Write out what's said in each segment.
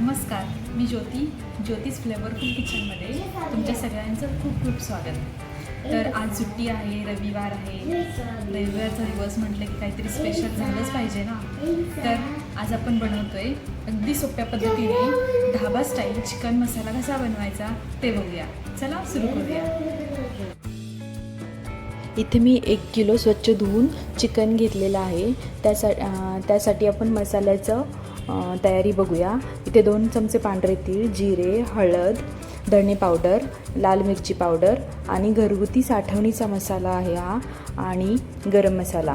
नमस्कार मी ज्योती ज्योतिष फ्लेवरफुल किचनमध्ये तुमच्या सगळ्यांचं खूप खूप स्वागत. तर आज सुट्टी आहे रविवार आहे. रविवारचा दिवस म्हटलं की काहीतरी स्पेशल झालंच पाहिजे ना? तर आज आपण बनवतोय अगदी सोप्या पद्धतीने ढाबा स्टाईल चिकन मसाला कसा बनवायचा ते बघूया. चला सुरू करूया. इथे मी एक किलो स्वच्छ धुवून चिकन घेतलेलं आहे. त्यासा त्यासाठी आपण मसाल्याचं तयारी बघूया. इथे दोन चमचे पांढरे तीळ जिरे हळद धणे पावडर लाल मिरची पावडर आणि घरगुती साठवणीचा मसाला आहे हा आणि गरम मसाला.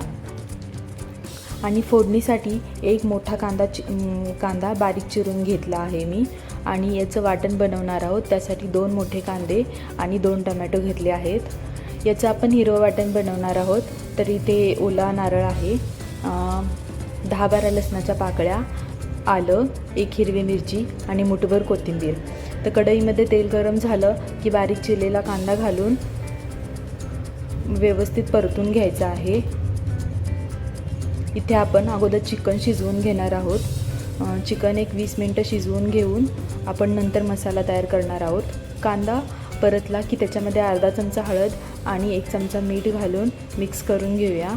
आणि फोडणीसाठी एक मोठा कांदा चि कांदा बारीक चिरून घेतला आहे मी आणि याचं वाटण बनवणार आहोत. त्यासाठी दोन मोठे कांदे आणि दोन टमॅटो घेतले आहेत. याचं आपण हिरवं वाटण बनवणार आहोत. तर इथे ओला नारळ आहे. दहा बारा लसणाच्या पाकळ्या आलं एक हिरवी मिरची आणि मुठभर कोथिंबीर. तर कढईमध्ये तेल गरम झालं की बारीक चिरलेला कांदा घालून व्यवस्थित परतून घ्यायचा आहे. इथे आपण अगोदर चिकन शिजवून घेणार आहोत. चिकन एक वीस मिनटं शिजवून घेऊन आपण नंतर मसाला तयार करणार आहोत. कांदा परतला की त्याच्यामध्ये अर्धा चमचा हळद आणि एक चमचा मीठ घालून मिक्स करून घेऊया.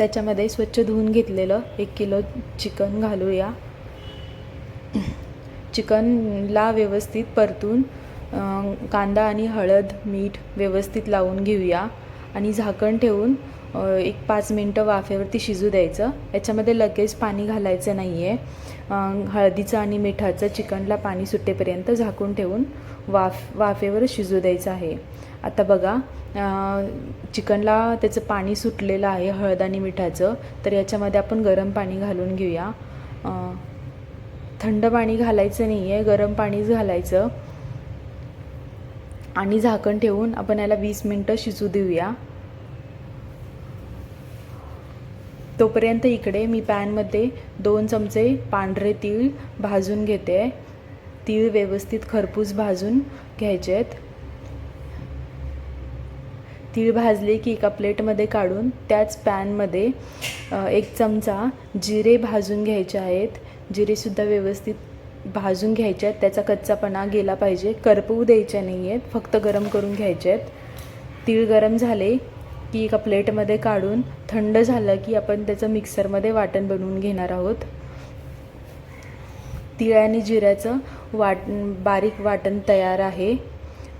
त्याच्यामध्ये स्वच्छ धुवून घेतलेलं एक किलो चिकन घालूया. चिकनला व्यवस्थित परतून कांदा आणि हळद मीठ व्यवस्थित लावून घेऊया आणि झाकण ठेवून एक पाच मिनटं वाफेवरती शिजू द्यायचं. याच्यामध्ये लगेच पाणी घालायचं नाही आहे हळदीचं आणि मिठाचं चिकनला पाणी सुटेपर्यंत झाकून ठेवून वाफ वाफेवर शिजू द्यायचं आहे. आता बघा चिकनला त्याचं पाणी सुटलेलं आहे हळद आणि मिठाचं तर याच्यामध्ये आपण गरम पाणी घालून घेऊया. थंड पाणी घालायचं नाही आहे गरम पाणीच घालायचं. आणि झाकण ठेवून आपण याला वीस मिनटं शिजू देऊया. तोपर्यंत इकडे मी पॅनमध्ये दोन चमचे पांढरे तीळ भाजून घेते. तीळ व्यवस्थित खरपूस भाजून घ्यायचे आहेत तीळ भाजले की एका प्लेटमध्ये काढून त्याच पॅनमध्ये एक चमचा जिरे भाजून घ्यायचे आहेत. जिरेसुद्धा व्यवस्थित भाजून घ्यायचे आहेत. त्याचा कच्चापणा गेला पाहिजे. करपवू द्यायच्या नाही आहेत. फक्त गरम करून घ्यायचे आहेत. तीळ गरम झाले की एका प्लेटमध्ये काढून थंड झालं की आपण त्याचं मिक्सरमध्ये वाटण बनवून घेणार आहोत. तीळ आणि जिऱ्याचं वाट बारीक वाटण तयार आहे.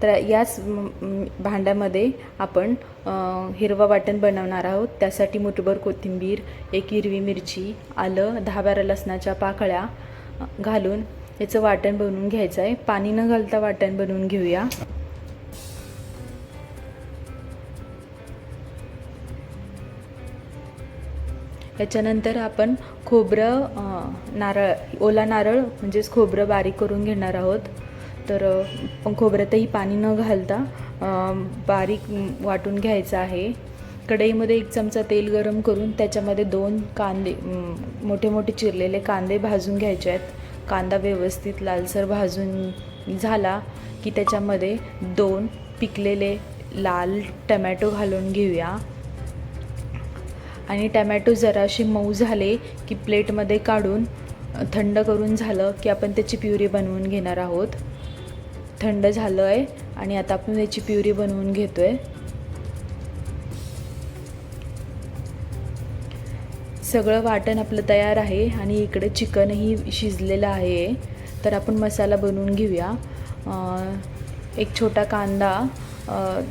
तर याच भांड्यामध्ये आपण हिरवा हिरवं वाटण बनवणार आहोत. त्यासाठी मुठभर कोथिंबीर एक हिरवी मिरची आलं दहा बारा लसणाच्या पाकळ्या घालून याचं वाटण बनवून घ्यायचं आहे. पाणी न घालता वाटण बनवून घेऊया. याच्यानंतर आपण खोबरं नारळ ओला नारळ म्हणजेच खोबरं बारीक करून घेणार आहोत. तर खोबऱ्यातही पाणी न घालता बारीक वाटून घ्यायचं आहे. कढईमध्ये एक चमचा तेल गरम करून त्याच्यामध्ये दोन कांदे मोठे मोठे चिरलेले कांदे भाजून घ्यायचे आहेत. कांदा व्यवस्थित लालसर भाजून झाला की त्याच्यामध्ये दोन पिकलेले लाल टमॅटो घालून घेऊया. आणि टमॅटो जराशी मऊ झाले की प्लेटमध्ये काढून थंड करून झालं की आपण त्याची प्युरी बनवून घेणार आहोत. थंड झालं आहे आणि आता आपण याची प्युरी बनवून घेतो आहे सगळं वाटण आपलं तयार आहे आणि इकडे चिकनही शिजलेलं आहे. तर आपण मसाला बनवून घेऊया. एक छोटा कांदा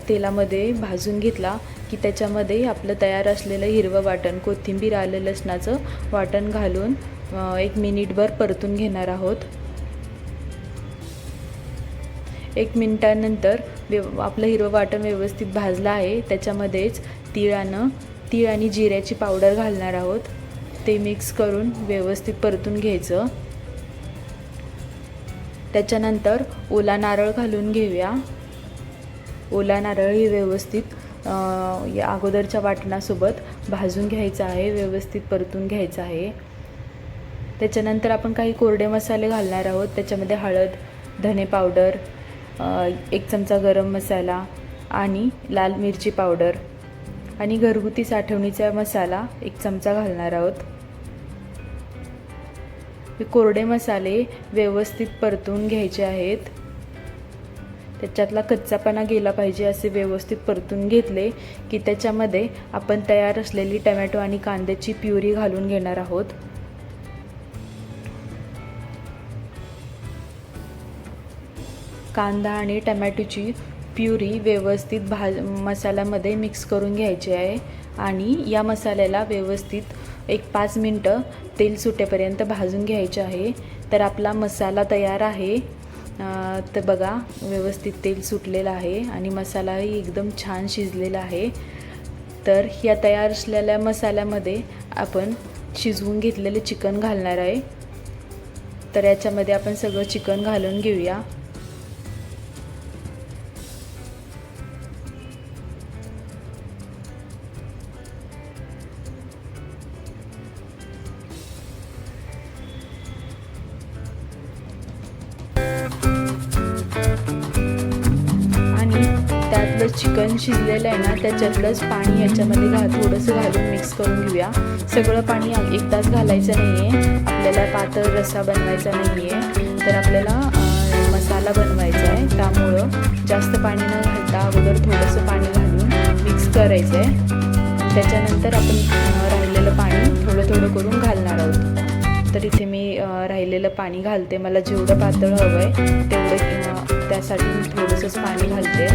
तेलामध्ये भाजून घेतला की त्याच्यामध्ये आपलं तयार असलेलं हिरवं वाटण कोथिंबीर आलं लसणाचं वाटण घालून एक मिनिटभर परतून घेणार आहोत. एक मिनटानंतर व्यव आपलं हिरवं वाटण व्यवस्थित भाजलं आहे. त्याच्यामध्येच तिळानं तीळ आणि जिऱ्याची पावडर घालणार आहोत. ते मिक्स करून व्यवस्थित परतून घ्यायचं. त्याच्यानंतर ओला नारळ घालून घेऊया. ओला नारळ हे व्यवस्थित या अगोदरच्या वाटणासोबत भाजून घ्यायचं आहे. व्यवस्थित परतून घ्यायचं आहे. त्याच्यानंतर आपण काही कोरडे मसाले घालणार आहोत. त्याच्यामध्ये हळद धने पावडर एक चमचा गरम मसाला आणि लाल मिरची पावडर आणि घरगुती साठवणीचा मसाला एक चमचा घालणार आहोत. हे कोरडे मसाले व्यवस्थित परतून घ्यायचे आहेत. त्याच्यातला कच्चापणा गेला पाहिजे असे व्यवस्थित परतून घेतले की त्याच्यामध्ये आपण तयार असलेली टमॅटो आणि कांद्याची प्युरी घालून घेणार आहोत. कांदा आणि टमॅटोची प्युरी व्यवस्थित भाज मसाल्यामध्ये मिक्स करून घ्यायची आहे. आणि या मसाल्याला व्यवस्थित एक पाच मिनटं तेल सुटेपर्यंत भाजून घ्यायचे आहे. तर आपला मसाला तयार आहे. तर बघा व्यवस्थित तेल सुटलेलं आहे आणि मसालाही एकदम छान शिजलेला आहे. तर या तयार असलेल्या मसाल्यामध्ये आपण शिजवून घेतलेले चिकन घालणार आहे. तर याच्यामध्ये आपण सगळं चिकन घालून घेऊया. चिकन शिजलेलं आहे ना त्याच्यातलंच पाणी याच्यामध्ये घा थोडंसं घालून मिक्स करून घेऊया. सगळं पाणी एक एकदाच घालायचं नाही आहे आपल्याला पातळ रस्सा बनवायचा नाही आहे तर आपल्याला मसाला बनवायचा आहे. त्यामुळं जास्त पाणी न घालता अगोदर थोडंसं पाणी घालून मिक्स करायचं आहे त्याच्यानंतर आपण राहिलेलं पाणी थोडं थोडं करून घालणार आहोत. तर इथे मी राहिलेलं पाणी घालते. मला जेवढं पातळ हवं आहे तेवढं त्यासाठी मी थोडंसंच पाणी घालते.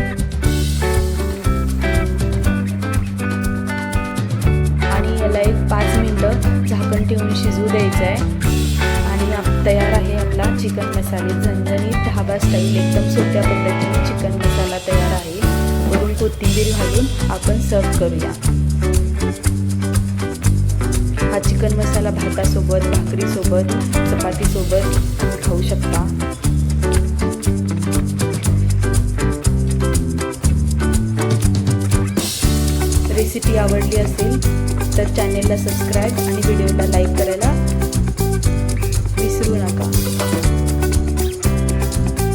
आणि याला एक पाच मिनटं झाकण ठेवून शिजू द्यायचं आहे आणि तयार आहे आपला चिकन मसाले. झणझणीत ढाबा स्टाईल एकदम सोप्या पद्धतीने चिकन मसाला तयार आहे. वरून कोथिंबीर घालून आपण सर्व करूया. हा चिकन मसाला भातासोबत भाकरीसोबत चपातीसोबत तुम्ही खाऊ शकता. आवडली असेल तर चॅनेलला सबस्क्राईब आणि व्हिडिओला लाईक करायला